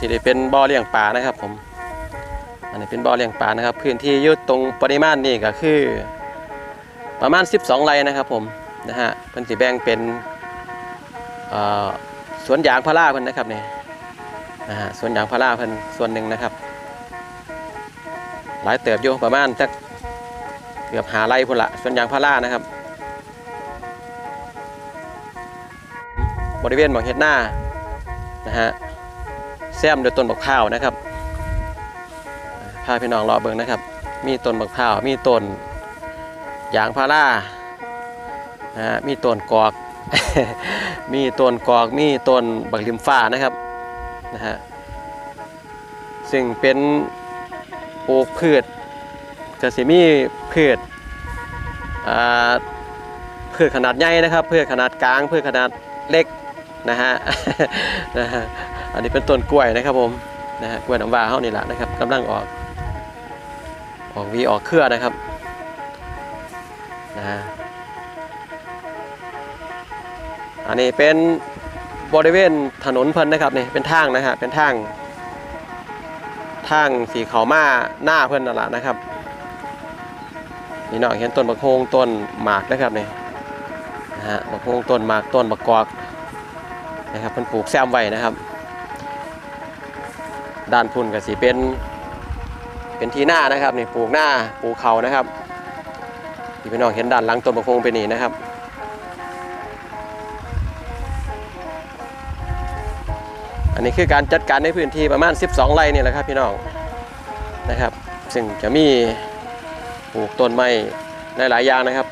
ที่ได้เป็นบ่อเลี้ยงปลานะครับผม อันนี้เป็นบ่อเลี้ยงปลานะครับ พื้นที่อยุดตรงปริมาณนี่ก็คือ ประมาณ 12 ไร่นะครับผมนะฮะเพิ่นสิแบ่งเป็นสวนยางพาราเพิ่นนะครับนี่นะฮะสวนยางพาราเพิ่นส่วนหนึ่งนะครับ หลายเติบอยู่ประมาณสักเกือบหาไร่พุ่นละสวนยางพารานะครับ บริเวณหมองเฮ็ดหน้านะฮะ แซมด้วยต้นบักพร้าวนะครับพาพี่น้องรอเบิ่งนะครับ มีต้นบักพร้าวมีต้นยางพารานะฮะมีต้นกอก มีต้นกอก มีต้นบักลิมฟ้านะครับนะฮะซึ่งเป็นปลูกพืชก็สิมีพืชอ่าพืชขนาดใหญ่นะครับพืชขนาดกลางพืชขนาดเล็ก นะฮะนะฮะอันนี้เป็นต้นกล้วยนะครับผมนะฮะกล้วยน้ำว้าเฮานี่แหละนะครับกำลังออก ออกวีออกเครือนะครับนะฮะอันนี้เป็นบริเวณถนนเพิ่นนะครับนี่เป็นทางนะฮะเป็นทาง ทางสีเขามาหน้าเพิ่นนั่นแหละนะครับนี่เนาะเห็นต้นบักโฮงต้นหมากนะครับนี่นะฮะบักโฮงต้นหมากต้นบักกอก นะครับมันปลูกแซมไว้นะครับ ด้านพุ่นก็สีเป็นเป็นที่หน้านะครับนี่ปลูกหน้าปลูกเขานะครับที่พี่น้องเห็นด้านหลังต้นบะพงเป็นนี่นะครับอันนี้คือการจัดการในพื้นที่ประมาณ 12 ไร่นี่แหละครับพี่น้องนะครับ ซึ่งจะมีปลูกต้นไม้หลายๆอย่างนะครับ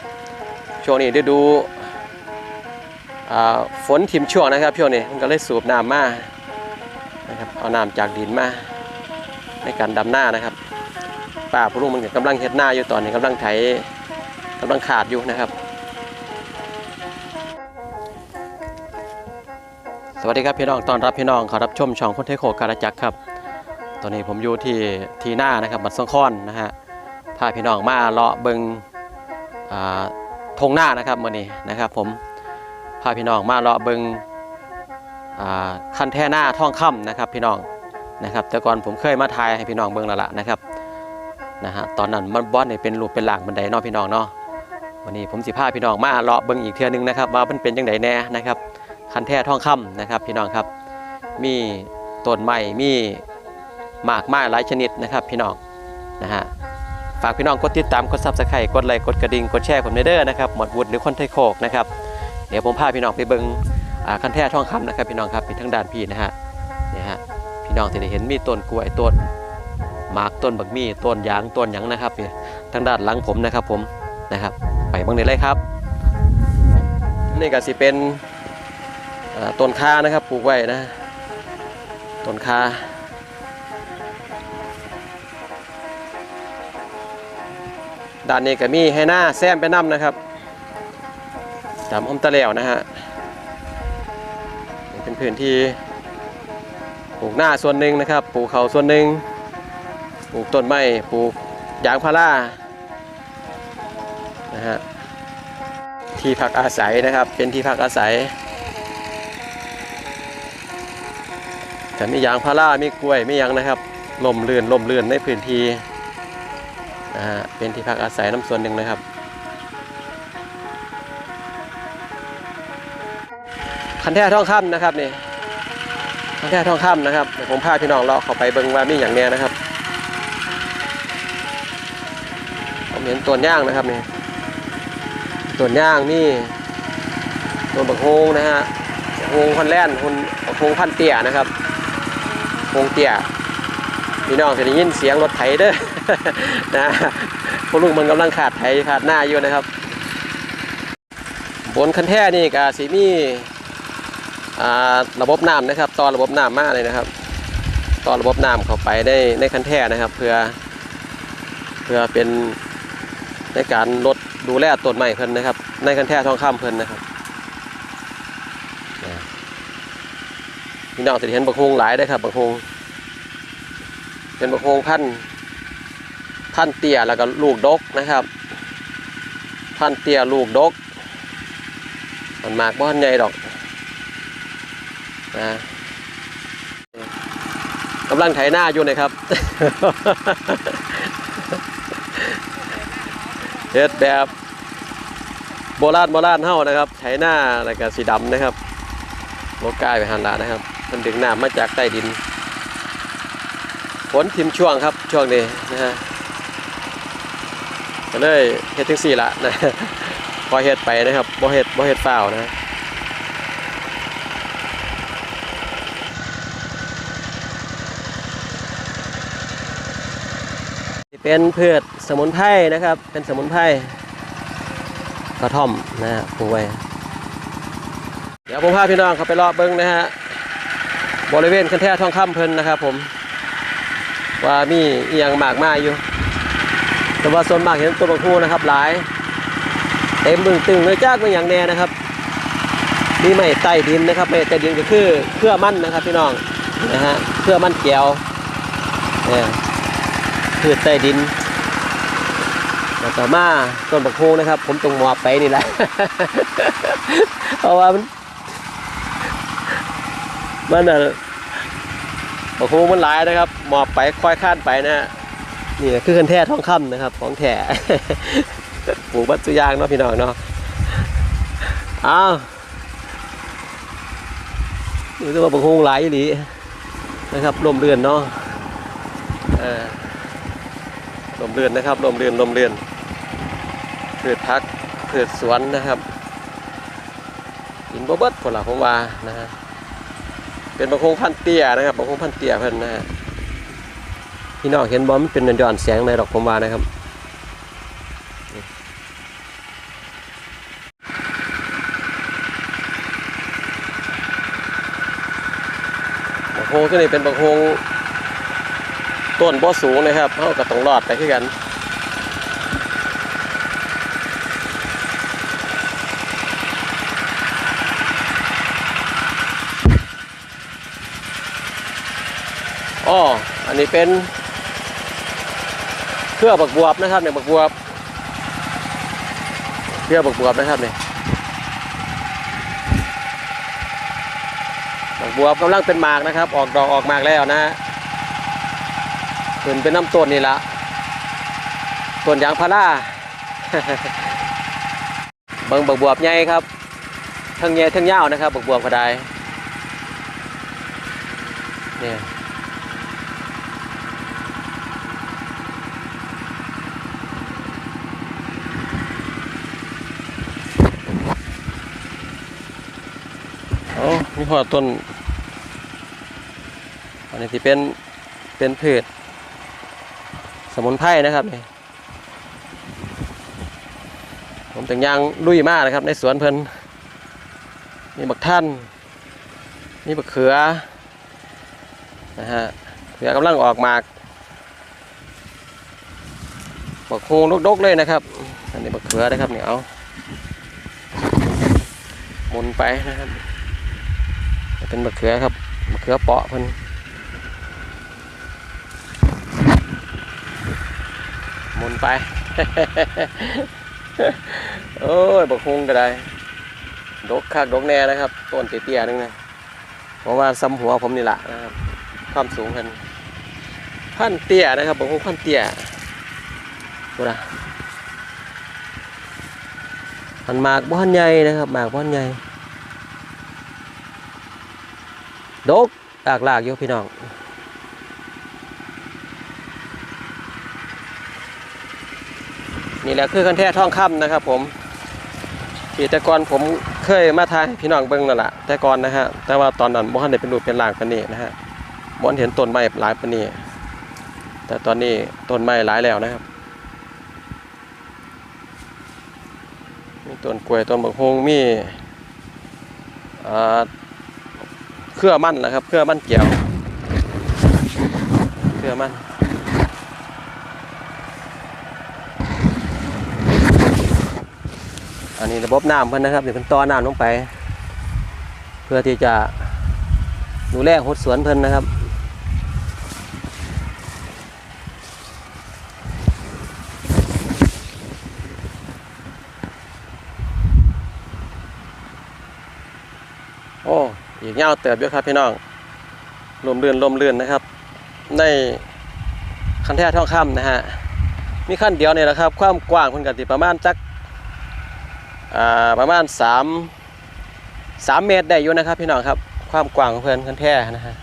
ช่วงนี้ฤดูอ่า ฝนทิมช่วงนะครับช่วงนี้มันก็เลยสูบน้ำมานะครับเอาน้ำจากดินมาในการดำหน้านะครับป้าผู้ลุงมันกำลังเฮ็ดหน้าอยู่ตอนนี้กำลังไถกำลังขาดอยู่นะครับ สวัสดีครับพี่น้องตอนรับพี่น้องขอรับชมช่องคนเทโคการจักรครับ ตอนนี้ผมอยู่ที่ทีหน้านะครับบัดสังค้อนนะฮะพาพี่น้องมาเลาะเบิงทงหน้านะครับมื่อนี้นะครับ ผม พาพี่น้องมาเลาะเบิงอ่าคันแท่หน้าท่องค่ำนะครับพี่น้องนะครับแต่ก่อนผมเคยมาทายให้พี่น้องเบิงแล้วล่ะนะครับนะฮะตอนนั้นมันบอสเนี่ยเป็นรูปเป็นหลังบันไดนาะพี่น้องเนาะวันนี้ผมสิพาพี่น้องมาเลาะเบิงอีกเทื่อนึงนะครับว่ามันเป็นยังไงแน่นะครับคันแท่ท่องค่ำนะครับพี่น้องครับมีต้นไม้มีหมากไม้หลายชนิดนะครับพี่น้องนะฮะฝากพี่น้องกดติดตามกดซับสไครต์กดไลค์กดกระดิ่งกดแชร์ผมเด้อนะครับหมดวุฒิหรือคนไทยโคกนะครับ เดี๋ยวผมพาพี่น้องไปเบิงคันแท่ทองคำนะครับพี่น้องครับเป็นทั้งด้านพี่นะฮะเนี่ยฮะพี่น้องจะได้เห็นมีต้นกล้วยต้นหมากต้นบักมี่ต้นยางต้นหยังนะครับเนี่ยทางด้านหลังผมนะครับผมนะครับ ไปเบิ่งได้เลยครับ นี่ก็สิเป็นต้นคานะครับปลูกไว้นะต้นคาด้านนี้ก็มีให้หน้าแซมไปน้ำนะครับ ตามห้อมตะแล้วนะฮะเป็นพื้นที่ปลูกหน้าส่วนหนึ่งนะครับ ปลูกเขาส่วนหนึ่งปลูกต้นไม้ปลูกยางพารานะฮะที่พักอาศัยนะครับ เป็นที่พักอาศัยแต่มียางพารามีกล้วยมียังนะครับลมเลื่อนลมเลื่อนในพื้นที่นะฮะเป็นที่พักอาศัยน้ำส่วนหนึ่งนะครับ คันแท้ทองคำนะครับนี่คันแท้ทองคำนะครับเดี๋ยวผมพาพี่น้องเราะเข้าไปเบิ่งว่ามีอย่างเนี้ยนะครับ ผมเห็นต้นย่างนะครับนี่ต้นย่างนี่ต้นบักโฮงนะฮะบักโฮงพันแล่นคนบักโฮงพันเตี้ยนะครับโฮงเตี้ยพี่น้องจะได้ยินเสียงรถไถเด้อนะพวกลุงมันกำลังขาดไถขาดหน้าอยู่นะครับ บนคันแท้นี่ก็สีมี่ ระบบน้ำนะครับต่อระบบน้ำมากเลยนะครับต่อระบบน้ำเข้าไปได้ในคันแท่นะครับ เพื่อ เพื่อเป็นในการลดดูแลต้นไม้เพิ่นนะครับ ในคันแท่ทองคำเพิ่นนะครับพี่น้องจะเห็นบักฮวงหลายได้ครับบักฮวงเป็นบักฮวงพันธุ์พันเตี้ยแล้วก็ลูกดกนะครับพันเตี้ยลูกดกมันมากบ่ทันใหญ่ดอก นะกำลังไถหน้าอยู่นะครับเฮ็ดแบบโบราณโบราณเฮานะครับ ไถหน้าแล้วก็สีดำนะครับโลกายไปหันละนะครับ มันดึงน้ำมาจากใต้ดินฝนทิมช่วงครับช่วงนี้นะฮะก็เลยเฮ็ดจังสี่ละนะพอเฮ็ดไปนะครับบ่เฮ็ดบ่เฮ็ดเปล่านะ เป็นพืชสมุนไพรนะครับ เป็นสมุนไพรกระท่อมนะฮะปลูกไว้ เดี๋ยวผมพาพี่น้องเขาไปเลาะเบิ้งนะฮะบริเวณคันแท่ทองคำเพิ่นนะครับ ผม ว่ามีเอียังมากมาอยู่ แต่ว่าส่วนมากเห็นต้นบางพูนะครับ หลายเต็มบึงตึงเลยจ้ากเป็นอย่างแน่นะครับมีไม้ใต้ดินนะครับไม้ใต้ดินก็คือเครือมั่นนะครับพี่น้องนะฮะเครือมั่นเกี่ยวเนี่ย พืชใต้ดินแล้วก็มาต้นบักโฮงนะครับ ผมตรงหมอบไปนี่แหละ เพราะว่ามันมันอะบักโฮงมันหลายนะครับ หมอบไปค่อยข้านไปนะฮะนี่คือคันแท้ท้องค่ำนะครับ ของแท้ปลูกบัตสุยางเนาะพี่น้องเนาะอ้าวนี่ตัวาบักโฮงหลายอีหลีนะครับลมเรือนเนาะเออ ลมเรือนนะครับลมเรือนลมเรือนพืชพักพืชสวนนะครับกินบ่เบิดผลละผมว่านะฮะเป็นบางคงพันเตี้ยนะครับบางคงพันเตี้ยเพิ่นนะฮะพี่น้องเห็นบอมันเป็นย้อนแสงในดอกผมว่านะครับบางโคงตัวนี้เป็นบางโคง ต้นบ่สูงนะครับเขาก็ต้องรอดไปคือกันอ๋ออันนี้เป็นเครือบักบวบนะครับเนี่ยบักบวบเครือบักบวบนะครับเนี่ยบักบวบกำลังเป็นหมากนะครับ ออกดอกออกหมากแล้วนะ ฮะขึ้นเป็นน้ำต้นนี่ละต้นยางพาราเบิ่งบักบวบใหญ่ครับ ทั้งใหญ่ทั้งยาวนะครับบักบวบก็ได้เนี่ยโอ้นี่พอต้น อันนี้ที่เป็นเป็นพืช สมุนไพรนะครับนี่ผมแต่งยางลุยมากนะครับ ในสวนเพิ่นมีบักท่านมีบักเขือนะฮะเขือกำลังออกหมากบักโคงดกๆเลยนะครับ อันนี้บักเขือนะครับเนี่ยเอาหมุนไปนะครับ เป็นบักเขือครับบักเขือเปาะเพิ่น มุนไป โอ้ยบักฮุงก็ได้ ดกคักดกแน่นะครับ ต้นเตี้ยๆนึงนะเพราะว่าซ้ำหัวผมนี่แหละนะครับ ความสูงกันพันเตี้ยนะครับบักฮุงพันเตี้ยดูนะมันหมากบ้านใหญ่นะครับหมากบ้านใหญ่ดกหลากหลากอยู่พี่น้อง นี่แหละคือคันแท้ทองคำนะครับ ผมที่แต่ก่อนผมเคยมาทายพี่น้องเบิ่งนั่นแหละแต่ก่อนนะฮะแต่ว่าตอนนั้นบ่ทันได้เป็นรูปเป็นร่างปานนี้นะฮะบ่ทันเห็นต้นไม้หลายปานนี้แต่ตอนนี้ต้นไม้หลายแล้วนะครับมีต้นกล้วยต้นบักฮงมี่เครือมันนะครับ เครือมันเกี่ยว เครือมัน อันนี้ระบบน้ำเพิ่นนะครับเดี๋ยวเพิ่นต่อน้ำลงไป เพื่อที่จะดูแลหดสวนเพิ่นนะครับโอ้อีกยาเติบเยอะครับพี่น้องลมเลื่อนลมเลื่อนนะครับ ในคันแท้ทองคำนะฮะมีขั้นเดียวเนี่ยแหละครับ ความกว้างเพิ่นก็สิประมาณจัก ประมาณ 3 3 เมตรได้อยู่นะครับ พี่น้องครับ ความกว้างของเพิ่อนคันแท้นะฮะ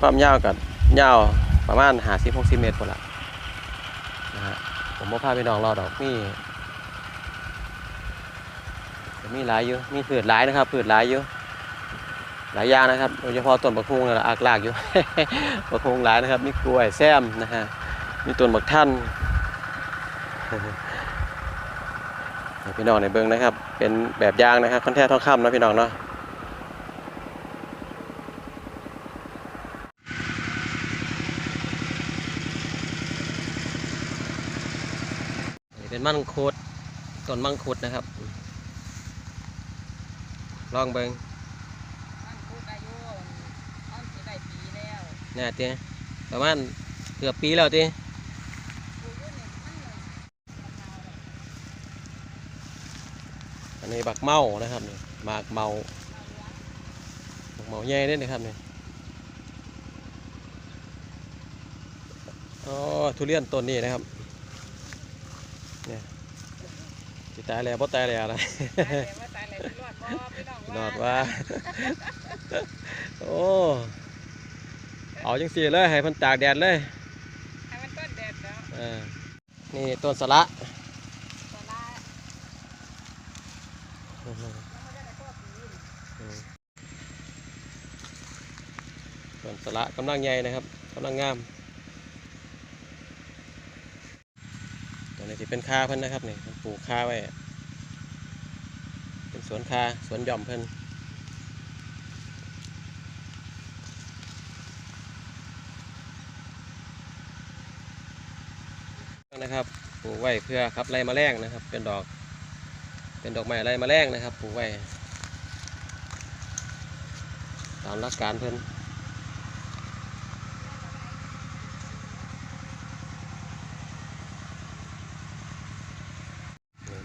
ความยาวก็ยาวประมาณ50 60เมตรพุ่นละนะฮะผมบ่พาพี่น้องรอดอกมีก็มีหลายอยู่มีพืชหลายนะครับพืชหลายอยู่หลายอย่างนะครับโดยเฉพาะต้นบักฮุงละอากลากอยู่บักฮุงหลายนะครับมีกล้วยแซมนะฮะมีต้นบักท่าน พี่น้องในเบิ้งนะครับ เป็นแบบอย่างนะครับคอนแทคทองคำนะพี่น้องเนาะนี่เป็นมังคุดต้นมังคุดนะครับลองเบิ้งมันพูดอายุอ้อมสิได้ปีแล้วเนี่ยเตี้ยประมาณเกือบปีแล้วเตี้ย ปลูกอยู่นี่มันเลย อันนี้บักเมานะครับนี่หมากเมาบักเมาใหญ่เด้นะครับนี่อ๋อทุเรียนต้นนี้นะครับเนี่ยสิตายแล้วบ่ตายแล้วนะตายแล้วว่าตายแล้วสิรอดบ่พี่น้องนอดว่า โอ้ เอาจังสีเลย ให้เพันตากแดดเลย ให้มันต้นแดดแล้วเออนี่ต้นสละ ตอนลา ยังไม่ได้พ่อปีนสละกำลังใหญ่นะครับกำลังงามตัวนี้ที่เป็นคาเพิ่นนะครับนี่ปลูกคาไว้ เป็นสวนคาสวนหย่อมเพิ่นนะครับปลูกไว้เพื่อขับไล่แมลงนะครับ เป็นดอก เป็นดอกไม้อะไล่แมลงนะครับปลูกไว้ตามหลักการเพิ่น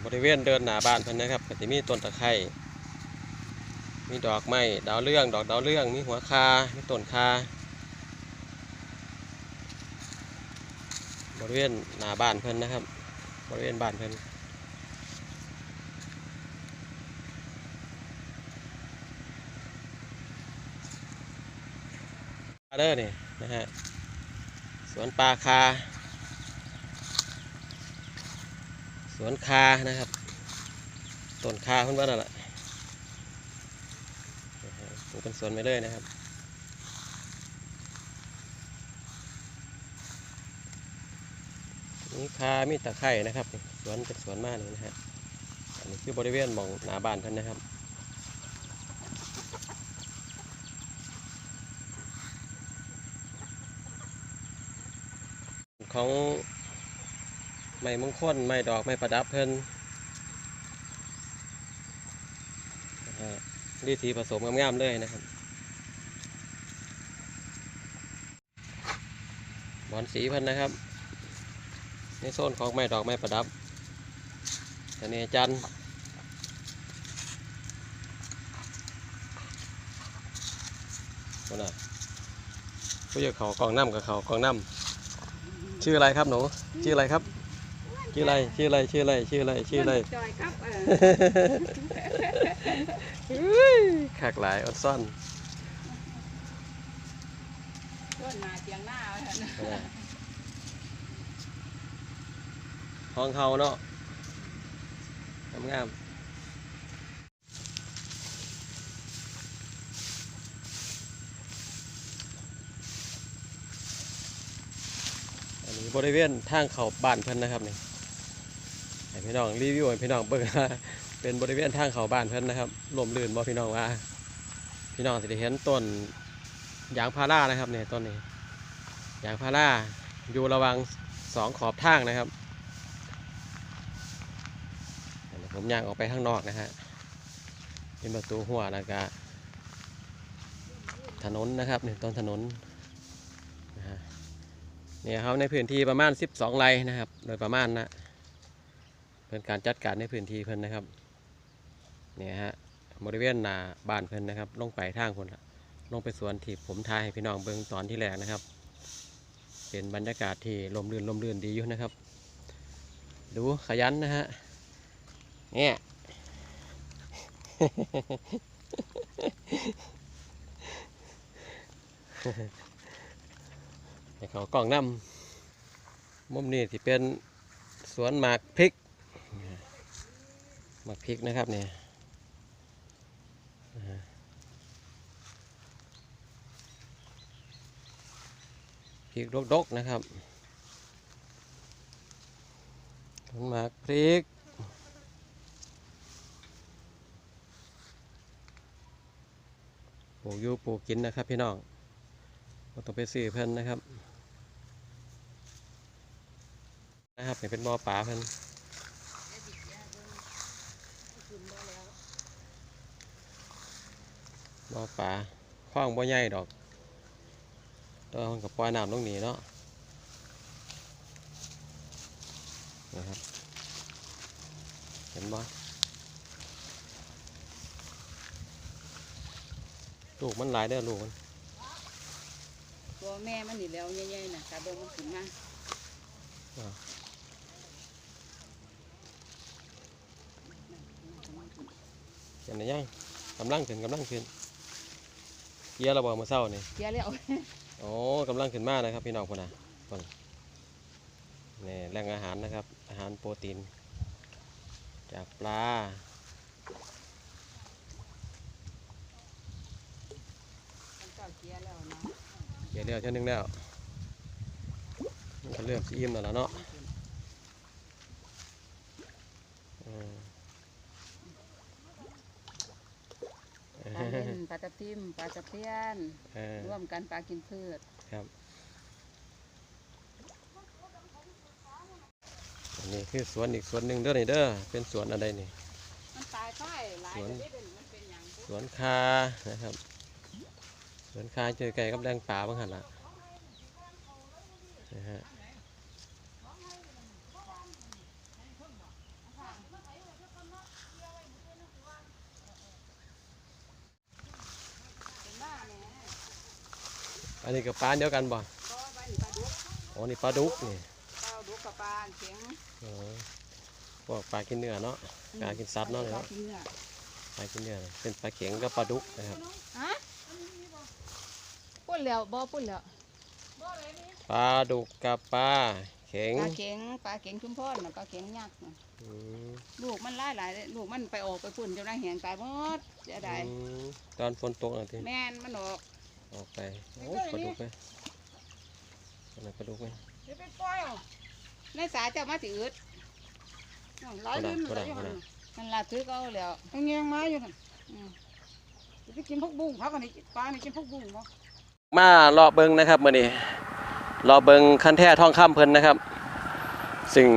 บริเวณเดินหนาบ้านเพิ่นนะครับก็จะมีต้นตะไคร้มีดอกไม้ดาวเรื่องดอกดาวเรื่องมีหัวคา มีต้นคา บริเวณหน้าบ้านเพิ่นนะครับ บริเวณบ้านเพิ่น เด้อนี่นะฮะสวนปลาคา สวนคานะครับต้นคาเพิ่นว่านั่นแหละนะฮะปลูกเป็นสวนไปเลยนะครับมีคามีตะไคร่นะครับ สวนเป็นสวนมากเลยนะฮะอันนี้คือบริเวณหมองหน้าบ้านเพิ่นนะครับ ของไม้มงคลไม้ดอกไม้ประดับเพิ่นนะฮะดีทีผสมงามๆเลยนะครับบอนสีเพิ่นนะครับ ในโซนของไม้ดอกไม้ประดับทะเนจันทร์คนน่ะผู้ใหญ่เขากองน้ำกับเขากองน้ำ ชื่ออะไรครับหนูชื่ออะไรครับ ชื่ออะไรชื่ออะไรชื่ออะไรชื่ออะไรชื่ออะไรจอยครับเออขากหลายอดซ่อนต้นนาเจียงหน้าเอาเถอะนะเออห้องเขาเนาะงามงามอันนี้ บริเวณทางเขาบ้านเพิ่นนะครับนี่ให้พี่น้องรีวิวให้พี่น้องเบิ่งเป็นบริเวณทางเขาบ้านเพิ่นนะครับลมลื่นบ่พี่น้องว่า พี่น้องสิได้เห็นต้นยางพารานะครับเนี่ยต้นนี้ยางพาราอยู่ระวังสองขอบทางนะครับผมย่างออกไปข้างนอกนะฮะเป็นประตูหัวแล้วก็ถนนนะครับเนี่ยต้นถนน เนี่ยครับในพื้นที่ประมาณ 12ไร่นะครับ โดยประมาณนะเป็นการจัดการในพื้นที่เพิ่นนะครับเนี่ยฮะบริเวณหน้าบ้านเพิ่นนะครับ ลงไปทางคนละลงไปสวนที่ผมทายให้พี่น้องเบิ่งตอนที่แรกนะครับ เป็นบรรยากาศที่ลมรื่นลมรื่นดีอยู่นะครับ ดูขยันนะฮะเนี่ย ให้เขากล้องน้ำมุมนี้ที่เป็นสวนหมากพริกหมากพริกนะครับเนี่ยพริกดกๆนะครับสวนหมากพริกปลูกอยู่ปลูกกินนะครับพี่น้องเราต้องไปซื้อเพิ่นนะครับ นะครับนี่เป็นบ่อป่าเพิ่นบ่อป่าคว้างบ่ใหญ่ดอกตัวมันกับปล่อยน้ำลงนี้เนาะนะครับ เห็นบ่ลูกมันหลายเด้อลูกมันตัวแม่มันนี่แล้วใหญ่ๆนะตาเบิ่งมันขึ้นมา เห็นไหมยังกำลังขึ้นกำลังขึ้นเกียร์ระเบิดมาเศร้านี่เสียแล้วโอ้กำลังขึ้นมานะครับพี่น้องคนน่ะคนนี่แหล่งอาหารนะครับ อาหารโปรตีน จากปลามันก็เสียแล้วเนาะเกี่ยวเดียวเท่านึงแล้วมันก็เริ่มสิอิ่มแล้วล่ะเนาะอืม ปลา เล่นปลาตะติมปลาตะเพียนเออร่วมกันปลากินพืชครับอันนี้คือสวนอีกสวนหนึ่งเด้อนี่เด้อเป็นสวนอะไรนี่ มันตายไปหลายสวนเดี๋ยวนี้มันเป็นหยังสวนคานะครับ สวนคาเจอไก่กับแดงป่าบ้างหันละนะฮะ เป็นบ้าแหน่ อันนี้กับปลาเดียวกันบ่ก็บ้านนี่ปลาดุกอ๋อนี่ปลาดุกนี่ปลาดุกกับปลาเข็งอ๋อพวกปลากินเนื้อเนาะปลากินสัตว์เนาะปลาเนาะกินเนื้อปลากินเนื้อนี่เป็นปลาเข็งกับปลาดุกนะครับฮะปุ่นแล้วบ่ปุ่นแล้วปลาดุกกับปลาเข็งปลาเข็งปลาเข็งชุมพรน่ะปลาเข็งยักษ์น่ะอืมลูกมันหลายหลายๆลูกมันไปออกไปปุ่นจนได้แหงตายหมดเสียดายอืมตอนฝนตกนะทีแม่นมันออก ออกไปโอ้ปลาดุกไหมอันนั้นปลาดุกไหมเดี๋ยวไปปล่อยเอาในสายเจะมาสิอึดน้องร้อยลิ้นบ่ได้อยู่บ่ได้หั่นมันลาถือก็เอาแล้วยังเงียงมาอยู่หั่นอืมจะไปกินพวกบุ้งพักกันนี่ปลานี่กินพวกบุ้งบ่ มารอเบิงนะครับมื่อนี้รอเบิงคันแท้ท่องข้ามเพิ่นนะครับ ซึ่ง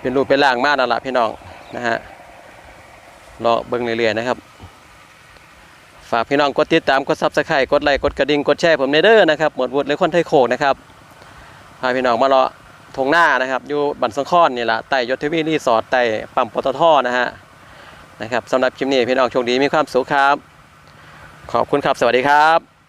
เป็นรูปเป็นร่างมากนั่นแหละพี่น้องนะฮะรอเบิงเรื่อยๆนะครับ ฝากพี่น้องกดติดตามกดซับสไครต์กดไลค์กดกระดิ่งกดแชร์ผมในเด้อนะครับหมวดวุฒิเลยคนไทยโขกนะครับพาพี่น้องมาเลาะทงหน้านะครับอยู่บันสังคอนนี่แหละไต้ยศทวีรีสอร์ทไต่ปั๊มปตทนะฮะนะครับสำหรับคลิปนี้พี่น้องโชคดีมีความสุขครับ ขอบคุณครับสวัสดีครับ